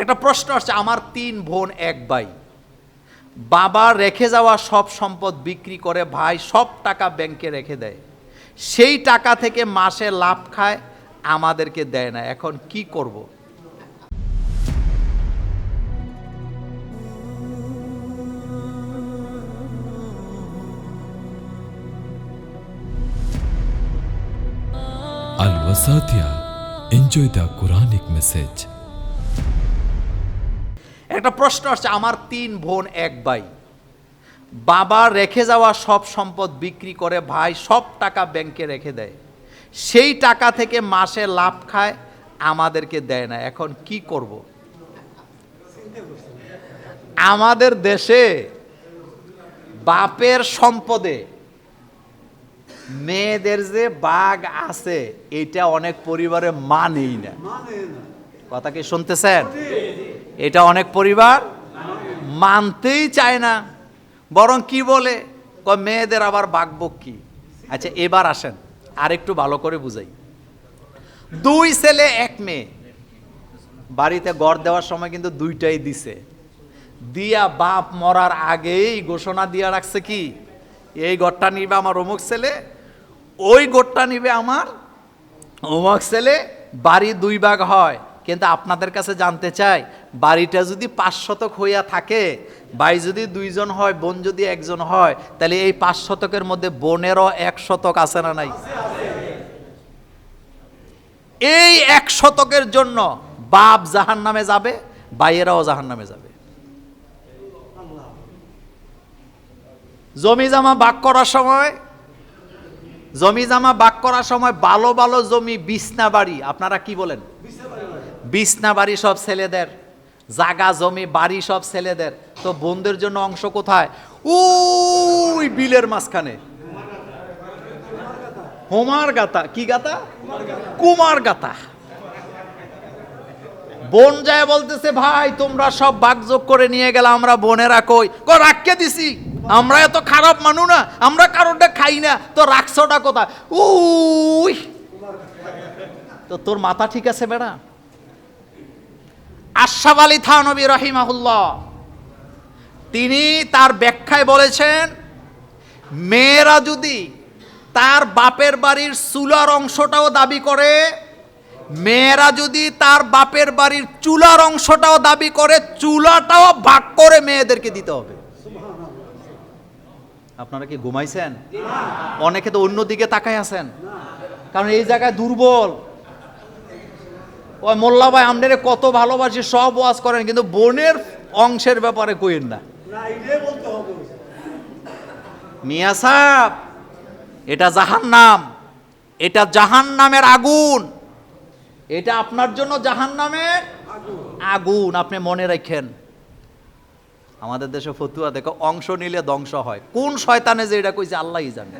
একটা প্রশ্ন আসছে, আমার তিন বোন এক ভাই বাবা রেখে যাওয়া সব সম্পদ বিক্রি করে, ভাই সব টাকা ব্যাংকে রেখে দেয় সেই টাকা থেকে মাসে লাভ খায়, আমাদেরকে দেয় না এখন কি করব। Al Wasatia. Enjoy the Quranic message. একটা প্রশ্ন আসছে আমার তিন বোন এক ভাই। বাবা রেখে যাওয়া সব সম্পদ বিক্রি করে ভাই সব টাকা ব্যাংকে রেখে দেয়। সেই টাকা থেকে মাসে লাভ খায় আমাদেরকে দেয় না। এখন কি করব? আমাদের দেশে বাপের সম্পদে মেয়েদের যে বাঘ আছে এটা অনেক পরিবারে মানেই না। কথা কি শুনতেছেন? এটা অনেক পরিবার মানতেই চায় না। বরং কি বলে? মেয়েদের আবার বাগবক কি? আচ্ছা এবার আসেন আর একটু ভালো করে বুঝাই। দুই ছেলে, এক মেয়ে। বাড়িতে গড় দেওয়ার সময় কিন্তু দুইটাই দিছে। দিয়া বাপ মরার আগেই ঘোষণা দিয়া রাখছে কি? এই গড়টা নিবে আমার অমুক ছেলে, ওই গড়টা নিবে আমার অমুক ছেলে, বাড়ি দুই ভাগ হয়। কিন্তু আপনাদের কাছে জানতে চাই, বাড়িটা যদি পাঁচ শতক হইয়া থাকে, ভাই যদি দুইজন হয়, বোন যদি একজন হয়, তাহলে এই পাঁচ শতকের মধ্যে বোনেরও এক শতক আছে না নাই? এই এক শতকের জন্য বাপ জাহান নামে যাবে, ভাইয়েরাও জাহান নামে যাবে। জমি জামা বাক করার সময়, জমি জামা বাক করার সময় ভালো ভালো জমি, বিছনা বাড়ি, আপনারা কি বলেন? বিছনা বাড়ি সব ছেলেদের, জাগা জমি, বাড়ি সব ছেলেদের। তো বোনদের জন্য অংশ কোথায়? ওই বিলের মাঝখানে। হোমার গাতা কি গাতা? কুমার গাতা বোন যায় বলতেছে, ভাই, তোমরা সব ভাগযোগ করে নিয়ে গেলে আমরা বোনেরা কই? ক রাখকে দিছি। আমরা এত খারাপ মানু না, আমরা কারোরটা খাই না। তো রাখছোটা কোথায়? উই! তো তোর মাথা ঠিক আছে বেড়া? আশরাফ আলী থানবী রহিমাহুল্লাহ, তিনি তার ব্যাখ্যায় বলেছেন, মেয়েরা যদি তার বাপের বাড়ির চুলার অংশটাও দাবি করে, মেয়েরা যদি তার বাপের বাড়ির চুলার অংশটাও দাবি করে, চুলাটাও ভাগ করে মেয়েদেরকে দিতে হবে। আপনারা কি ঘুমাইছেন? অনেকে তো অন্যদিকে তাকায় আছেন। কারণ এই জায়গায় দুর্বল। ওই মোল্লা ভাই আমনের কত ভালোবাসি সব ওয়াজ করেন কিন্তু বোনের অংশের ব্যাপারে কইেন না। মিয়া সাহ এটা জাহান নাম এটা জাহান নামের আগুন। এটা আপনার জন্য জাহান নামের আগুন আপনি মনে রাখেন। আমাদের দেশে ফতুয়া দেখো অংশ নিলে ধ্বংস হয়। কোন শয়তানে যে এটা কইছে আল্লাহই জানে।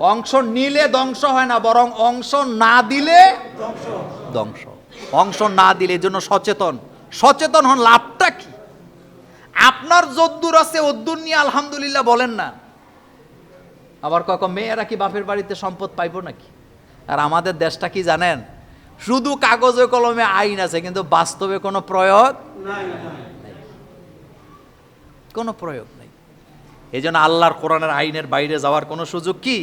অংশ নিলে ধ্বংস হয় না বরং অংশ না দিলে ধ্বংস। অংশ না দিলে জন্য সচেতন। সচেতন হন লাভটা কি? আপনার যদ্দুর আছে অদ্দুর নিয়ে আলহামদুলিল্লাহ বলেন না। আবার কখন মেয়েরা কি বাপের বাড়িতে সম্পদ পাইব নাকি? আর আমাদের দেশটা কি জানেন? শুধু কাগজে কলমে আইন আছে কিন্তু বাস্তবে কোনো প্রয়োগ কোনো প্রয়োগ এই জন্য আল্লাহর কোরআনের আইনের বাইরে যাওয়ার কোনো সুযোগ কি?